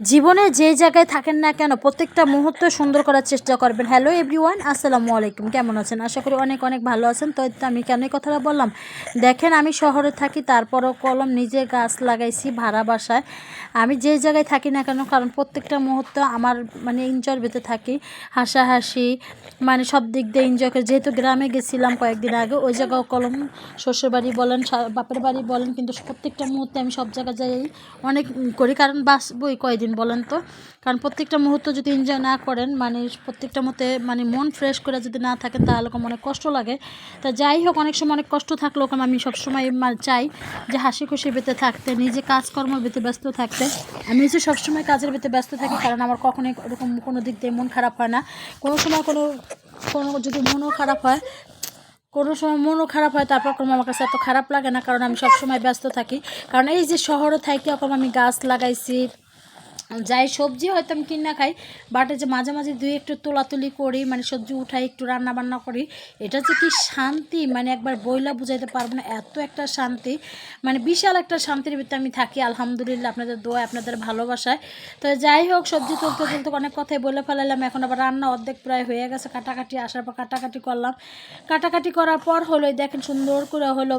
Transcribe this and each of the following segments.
জীবনে যে জায়গায় থাকেন না কেন, প্রত্যেকটা মুহূর্ত সুন্দর করার চেষ্টা করবেন। হ্যালো এভরিওয়ান আসসালামু আলাইকুম। কেমন আছেন? আশা করি অনেক অনেক ভালো আছেন। তো আমি কেন এই কথাটা বললাম? দেখেন, আমি শহরে থাকি, তারপরও কলম নিজে গাছ লাগাইছি ভাড়া বাসায়। আমি যে জায়গায় থাকি না কেন, কারণ প্রত্যেকটা মুহূর্ত আমার মানে এনজয়ের ভেতরে থাকি। হাসাহাসি মানে সব দিক দিয়ে এনজয় করে। যেহেতু গ্রামে গেছিলাম কয়েকদিন আগে, ওই জায়গাও কলম শ্বশুর বাড়ি বলেন বাপের বাড়ি বলেন, কিন্তু প্রত্যেকটা মুহূর্তে আমি সব জায়গায় যাই, অনেক করি। কারণ বাসবই কয়দিন বলেন তো। কারণ প্রত্যেকটা মুহূর্ত যদি এনজয় না করেন মানে প্রত্যেকটা মতে মানে মন ফ্রেশ করে যদি না থাকেন, তাহলে অনেক কষ্ট লাগে। তা যাই হোক, অনেক সময় অনেক কষ্ট থাকলেও আমি সবসময় চাই যে হাসি খুশি বেঁচে থাকতে, নিজে কাজকর্ম বেঁচে ব্যস্ত থাকতে। আমি হচ্ছে সবসময় কাজের বেঁচে ব্যস্ত থাকি, কারণ আমার কখনোই ওরকম কোনো দিক দিয়ে মন খারাপ হয় না। কোনো সময় কোনো কোনো যদি মনও খারাপ হয়, কোনো সময় মনও খারাপ হয়, তারপর কোনো আমার কাছে এত খারাপ লাগে না, কারণ আমি সবসময় ব্যস্ত থাকি। কারণ এই যে শহরে থাকি এখন আমি গাছ লাগাইছি যাই সবজি হয়তো আমি কিনা খাই বাট যে মাঝে মাঝে দুই একটু তোলাতুলি করি মানে সবজি উঠাই, একটু রান্না বান্না করি, এটা যে কি শান্তি মানে একবার বইলা বুঝাইতে পারব না, এত একটা শান্তি মানে বিশাল একটা শান্তির ভিতরে আমি থাকি, আলহামদুলিল্লাহ, আপনাদের দোয়া, আপনাদের ভালোবাসায়। তো যাই হোক, সবজি তুলতে তুলতে অনেক কথাই বলে ফেলালাম এখন আবার রান্না অর্ধেক প্রায় হয়ে গেছে, কাটাকাটি আসার পর কাটাকাটি করলাম। কাটাকাটি করার পর হলো দেখেন সুন্দর করে হলো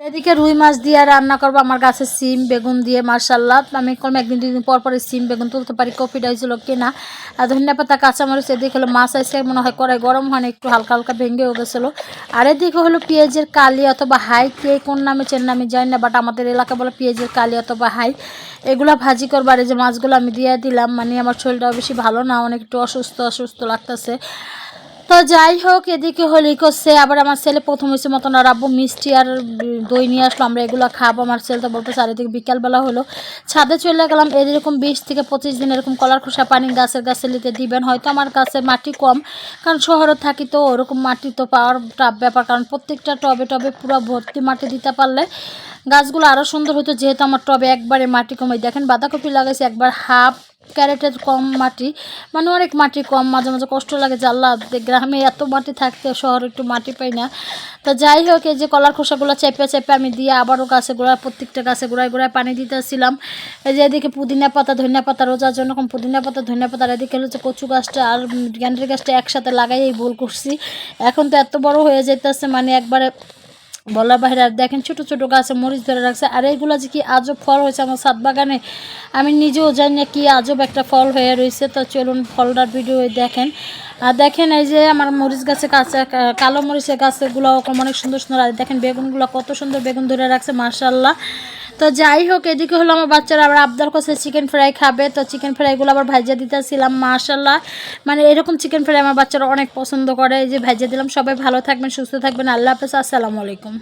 এদিকে রুই মাছ দিয়ে রান্না করব। আমার গাছে সিম, বেগুন দিয়ে মার্শাল্লাহ আমি কম একদিন দুদিন পর পরে সিম, বেগুন তুলতে পারি। কপিটা হয়েছিল কেনা। আর ধনিয়া পাতা, কাঁচামরিচ এদিকে হলো মাছ আইসে মনে হয় কড়াই গরম হয় একটু হালকা হালকা ভেঙেও গেছিল আর এদিকে হলো পেঁয়াজের কালি অথবা হাই। কে কোন নামে চেন নামে জানি না বাট আমাদের এলাকা বলে পেঁয়াজের কালি অথবা হাই। এগুলা ভাজি করবার এই যে মাছগুলো আমি দিয়ে দিলাম। মানে আমার শরীরটাও বেশি ভালো না, অনেক একটু অসুস্থ অসুস্থ লাগতেছে। তো যাই হোক, এদিকে হলি করছে। আবার আমার ছেলে প্রথম হয়েছে মতন। আর আব্বু মিষ্টি আর দই নিয়ে আসলো। আমরা এগুলো খাব। আমার ছেলে তো বলতে চারিদিকে বিকালবেলা হলো। ছাদে চলে গেলাম। এরকম বিশ থেকে পঁচিশ দিন এরকম কলার খোসা পানি গাছের গাছে নিতে দিবেন। হয়তো আমার কাছে মাটি কম, কারণ শহরে থাকি তো ওরকম মাটি তো পাওয়ার টাপ ব্যাপার। কারণ প্রত্যেকটা টবে টবে পুরো ভর্তি মাটি দিতে পারলে গাছগুলো আরও সুন্দর হতো যেহেতু আমার টবে একবারে মাটি কমে। দেখেন বাঁধাকপি লাগাইছে, একবার হাফ ক্যারেটের কম মাটি মানে অনেক মাটি কম, মাঝে মাঝে কষ্ট লাগে আল্লাহ গ্রামে এত মাটি থাকতে শহরে একটু মাটি পাই না। তো যাই হোক, এই যে কলার খোসাগুলো চেপে চেপে আমি দিয়ে আবারও গাছে গোড়ায়, প্রত্যেকটা গাছে গোড়ায় গোড়ায় পানি দিতেছিলাম। এই যে এদিকে পুদিনা পাতা, ধনিয়া পাতা রোজার জন্য এরকম পুদিনা পাতা, ধনিয়া পাতা এদিকে হচ্ছে কচু গাছটা আর গ্যান্ডের গাছটা একসাথে লাগাই এই ভুল করছি। এখন তো এত বড় হয়ে যেতেছে মানে একবারে বলার বাইরে আর দেখেন ছোটো ছোটো গাছে মরিচ ধরে রাখছে। আর এইগুলো যে কি আজব ফল হয়েছে আমার ছাদ বাগানে। আমি নিজেও জানি না কি আজব একটা ফল হয়ে রয়েছে। তো চলুন ফলটার ভিডিও দেখেন। আর দেখেন এই যে আমার মরিচ গাছে কাছে কালো মরিচের গাছগুলো অনেক সুন্দর সুন্দর। আর দেখেন বেগুনগুলো কত সুন্দর বেগুন ধরে রাখছে মার্শাল্লাহ তো যাই হোক, এদিকে হলো আমার বাচ্চারা আবার আবদার করছে চিকেন ফ্রাই খাবে। তো চিকেন ফ্রাইগুলো আবার ভাজিয়ে দিতেছিলাম মার্শাল্লাহ মানে এরকম চিকেন ফ্রাই আমার বাচ্চারা অনেক পছন্দ করে। এই যে ভাজিয়ে দিলাম, সবাই ভালো থাকবেন, সুস্থ থাকবেন। আল্লাহ হাফেজ, আসসালামু আলাইকুম।